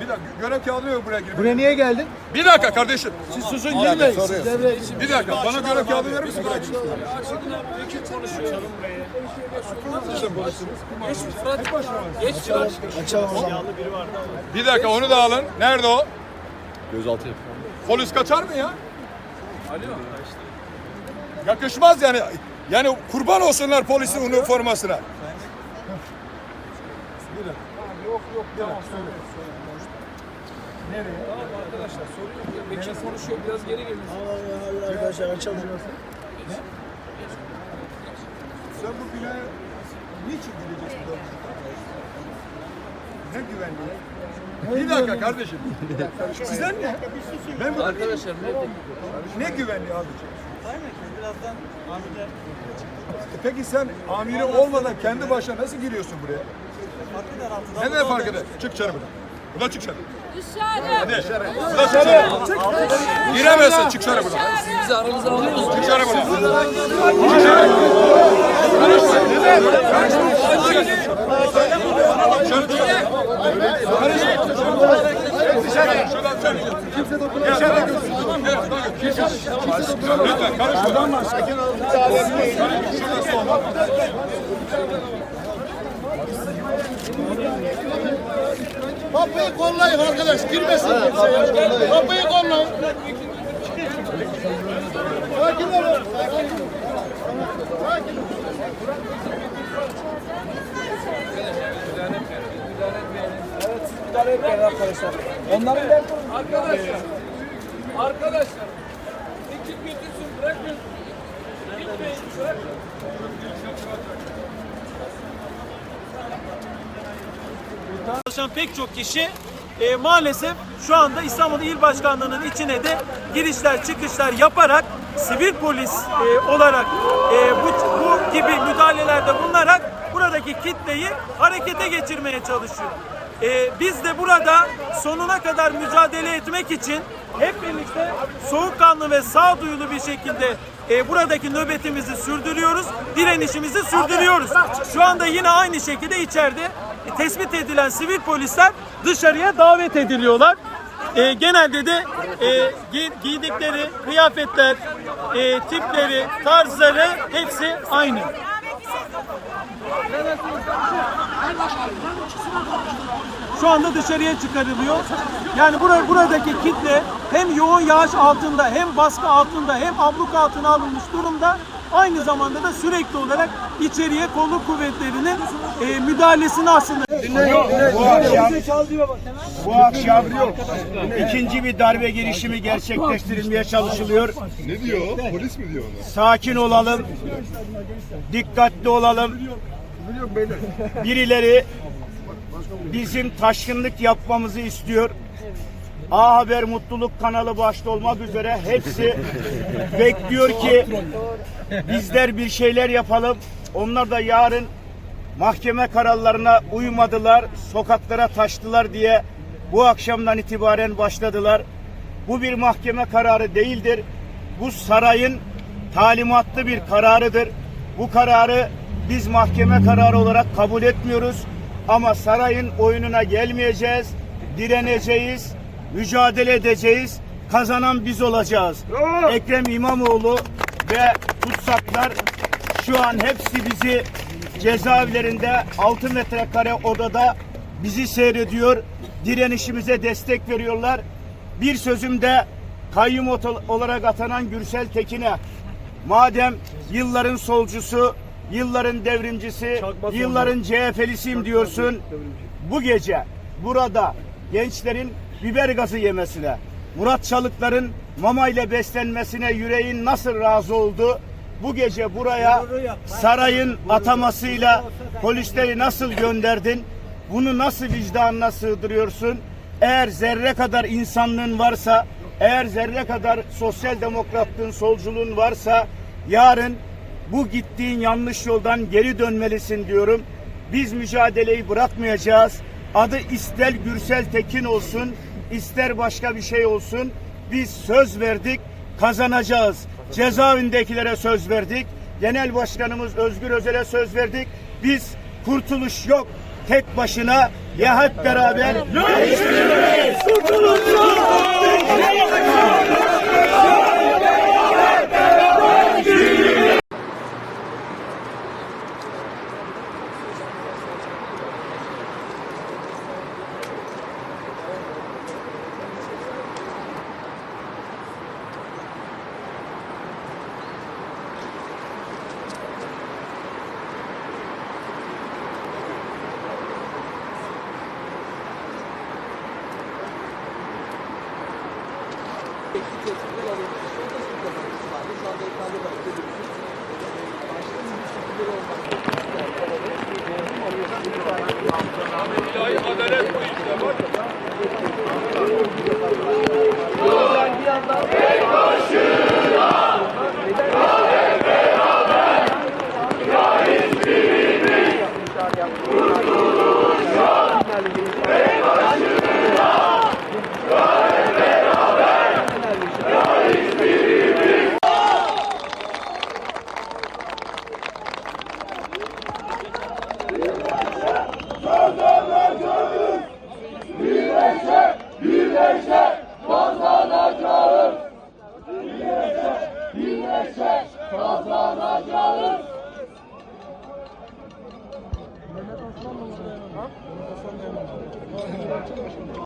Bir dakika görev kağıdı yok buraya girmek. Buraya niye geldin? Bir dakika kardeşim. Siz susun girmeyin. Siz devreye Bir dakika bana görev kağıdı verir misin? buraya girmek? Açalım o zaman. Bir dakika onu da alın. Nerede o? Gözaltı Polis kaçar mı ya? Yakışmaz yani. Yani kurban olsunlar polisin üniformasına. Bekir konuşuyor biraz geri gelin. Arkadaşlar açalım. Sen bu binaya niçin gideceksin? Ne güvenliği? Bir dakika kardeşim. Sizden ne? Ben bu... Arkadaşlar ne Ne güvenliği abi? Peki sen amiri olmadan kendi başına nasıl giriyorsun buraya? Ne ne fark eder? Çık dışarı Buradan çık dışarı. Dışarı. Hadi. Çık dışarı. Giremezsin çık dışarı buradan. bizi aramıza alıyoruz. Çık dışarı buradan. Çık dışarı. Karışma. Karışma. Dışarı çık. Karışma. Dışarı. Şuradan dışarı. Kimse dokunamaz. Dışarı götür. Lütfen karışma. Kapıyı kollayın arkadaş. Girmesin kimse ya. Kapıyı kollayın. Sakin olun. Müdahale etmeyin arkadaşlar. Onların derdi Arkadaşlar. Arkadaşlar. Ekip götürsün bırakın. Gitmeyin bırakın. Çalışan pek çok kişi e, maalesef şu anda İstanbul İl Başkanlığı'nın içine de girişler çıkışlar yaparak sivil polis e, olarak e, bu, bu gibi müdahalelerde bulunarak buradaki kitleyi harekete geçirmeye çalışıyor. E, biz de burada sonuna kadar mücadele etmek için hep birlikte soğukkanlı ve sağduyulu bir şekilde e, buradaki nöbetimizi sürdürüyoruz, direnişimizi sürdürüyoruz. Şu anda yine aynı şekilde içeride e, tespit edilen sivil polisler dışarıya davet ediliyorlar. E, genelde de e, gi- giydikleri kıyafetler, e, tipleri, tarzları hepsi aynı. Şu anda dışarıya çıkarılıyor. Yani bura, buradaki kitle hem yoğun yağış altında hem baskı altında hem abluk altına alınmış durumda. Aynı zamanda da sürekli olarak içeriye kolluk kuvvetlerinin e, müdahalesini aslında Bu akşam, bu akşam ikinci bir darbe girişimi gerçekleştirilmeye çalışılıyor. Ne diyor? Polis mi diyor ona? Sakin olalım, dikkatli olalım. Birileri bizim taşkınlık yapmamızı istiyor. A Haber Mutluluk kanalı başta olmak üzere hepsi bekliyor ki bizler bir şeyler yapalım. Onlar da yarın mahkeme kararlarına uymadılar, sokaklara taştılar diye bu akşamdan itibaren başladılar. Bu bir mahkeme kararı değildir. Bu sarayın talimatlı bir kararıdır. Bu kararı biz mahkeme kararı olarak kabul etmiyoruz. Ama sarayın oyununa gelmeyeceğiz, direneceğiz, mücadele edeceğiz. Kazanan biz olacağız. Ekrem İmamoğlu ve tutsaklar şu an hepsi bizi cezaevlerinde 6 metrekare odada bizi seyrediyor. Direnişimize destek veriyorlar. Bir sözüm de kayyum olarak atanan Gürsel Tekin'e madem yılların solcusu, yılların devrimcisi, yılların CHP'lisiyim diyorsun. Bu gece burada gençlerin biber gazı yemesine, Murat Çalıkların mama ile beslenmesine yüreğin nasıl razı oldu? Bu gece buraya sarayın atamasıyla polisleri nasıl gönderdin? Bunu nasıl vicdanına sığdırıyorsun? Eğer zerre kadar insanlığın varsa, eğer zerre kadar sosyal demokratlığın, solculuğun varsa yarın bu gittiğin yanlış yoldan geri dönmelisin diyorum. Biz mücadeleyi bırakmayacağız. Adı ister Gürsel Tekin olsun, ister başka bir şey olsun. Biz söz verdik, kazanacağız. Cezaevindekilere söz verdik. Genel Başkanımız Özgür Özel'e söz verdik. Biz kurtuluş yok, tek başına ya hep beraber ya hiçbirimiz kurtuluş yok. teknik tespitler alınmış. Şurada şurada bakışı vardı. Şu anda ekranda da görüyorsunuz. Başta tespitler olmak. Ilahi adalet bu